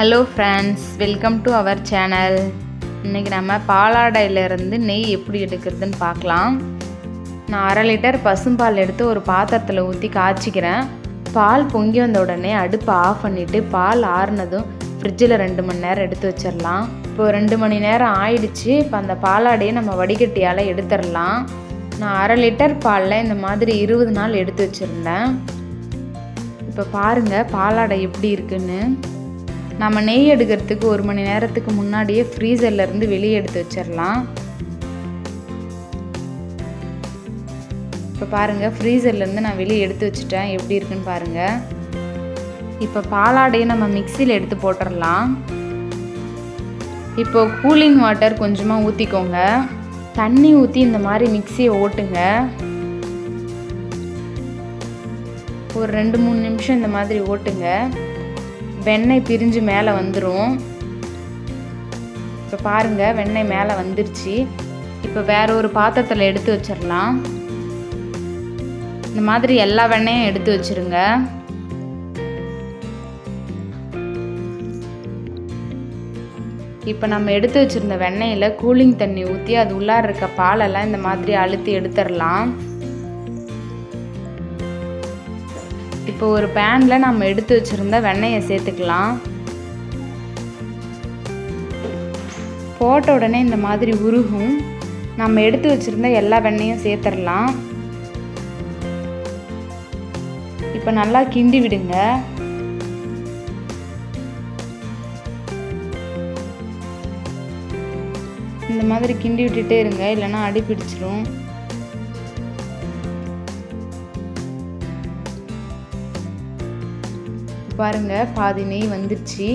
Hello friends welcome to our channel இன்றைக்கி நம்ம பாலாடையிலேருந்து நெய் எப்படி எடுக்கிறதுன்னு பார்க்கலாம். நான் அரை லிட்டர் பசும்பால் எடுத்து ஒரு பாத்திரத்தில் ஊற்றி காய்ச்சிக்கிறேன். பால் பொங்கி வந்த உடனே அடுப்பை ஆஃப் பண்ணிவிட்டு பால் ஆறுனதும் ஃப்ரிட்ஜில் ரெண்டு மணி நேரம் எடுத்து வச்சிடலாம் இப்போ ரெண்டு மணி நேரம் ஆயிடுச்சு. இப்போ அந்த பாலாடையை நம்ம வடிகட்டியால் எடுத்துடலாம் நான் அரை லிட்டர் பாலில் இந்த மாதிரி இருபது நாள் எடுத்து வச்சுருந்தேன். இப்போ பாருங்கள் பாலாடை எப்படி இருக்குன்னு. நம்ம நெய் எடுக்கிறதுக்கு ஒரு மணி நேரத்துக்கு முன்னாடியே ஃப்ரீசர்லேருந்து வெளியே எடுத்து வச்சிடலாம் இப்போ பாருங்கள் ஃப்ரீசர்லேருந்து நான் வெளியே எடுத்து வச்சுட்டேன். எப்படி இருக்குன்னு பாருங்கள் இப்போ பாலாடையை நம்ம மிக்சியில் எடுத்து போட்டுடலாம் இப்போ கூலிங் வாட்டர் கொஞ்சமாக ஊற்றிக்கோங்க தண்ணி ஊற்றி இந்த மாதிரி மிக்சியை ஓட்டுங்க. ஒரு ரெண்டு மூணு நிமிஷம் இந்த மாதிரி ஓட்டுங்க. வெண்ணெய் பிரிஞ்சு மேலே வந்துடும் இப்போ பாருங்கள் வெண்ணெய் மேலே வந்துருச்சு. இப்போ வேற ஒரு பாத்திரத்தில் எடுத்து வச்சிடலாம் இந்த மாதிரி எல்லா வெண்ணையும் எடுத்து வச்சிருங்க. இப்போ நம்ம எடுத்து வச்சுருந்த வெண்ணெயில் கூலிங் தண்ணி ஊற்றி அது உள்ளார இருக்க பாலெல்லாம் இந்த மாதிரி அழுத்தி எடுத்துடலாம் இப்போ ஒரு பேனில் நம்ம எடுத்து வச்சுருந்த வெண்ணெயை சேர்த்துக்கலாம். போட்ட உடனே இந்த மாதிரி உருகும். நம்ம எடுத்து வச்சுருந்த எல்லா வெண்ணையும் சேர்த்துடலாம் இப்போ நல்லா கிண்டி விடுங்க. இந்த மாதிரி கிண்டி விட்டுட்டே இருங்க இல்லைன்னா அடி பிடிச்சிரும். பாருங்க பாதி நெய் வந்துருச்சு.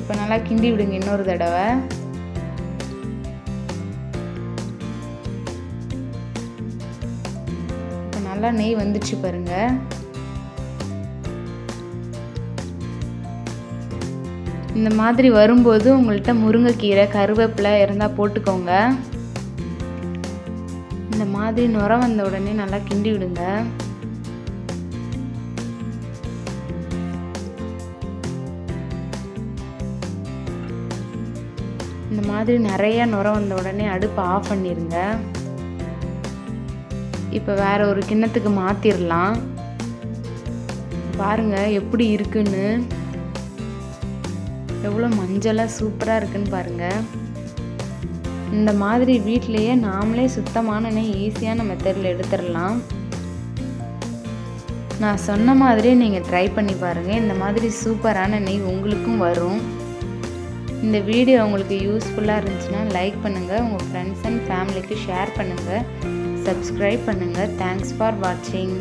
இப்போ நல்லா கிண்டி விடுங்க இன்னொரு தடவை. இப்போ நல்லா நெய் வந்துச்சு பாருங்க. இந்த மாதிரி வரும்போது உங்கள்கிட்ட முருங்கைக்கீரை கருவேப்பிலை இருந்தால் போட்டுக்கோங்க. இந்த மாதிரி நுர வந்த உடனே நல்லா கிண்டி விடுங்க. இந்த மாதிரி நிறைய நுர வந்த உடனே அடுப்பை ஆஃப் பண்ணிடுங்க இப்போ வேற ஒரு கிண்ணத்துக்கு மாற்றிடலாம் பாருங்க எப்படி இருக்குன்னு. எவ்வளோ மஞ்சளாக சூப்பராக இருக்குன்னு பாருங்கள் இந்த மாதிரி வீட்டிலையே நாமளே சுத்தமான நெய் ஈஸியான மெத்தடில் எடுத்துடலாம் நான் சொன்ன மாதிரி நீங்கள் ட்ரை பண்ணி பாருங்கள் இந்த மாதிரி சூப்பரான நெய் உங்களுக்கும் வரும். இந்த வீடியோ உங்களுக்கு யூஸ்ஃபுல்லாக இருந்துச்சுன்னா லைக் பண்ணுங்கள் உங்கள் ஃப்ரெண்ட்ஸ் அண்ட் ஃபேமிலிக்கு ஷேர் பண்ணுங்கள் சப்ஸ்கிரைப் பண்ணுங்கள் தேங்க்ஸ் ஃபார் வாட்சிங்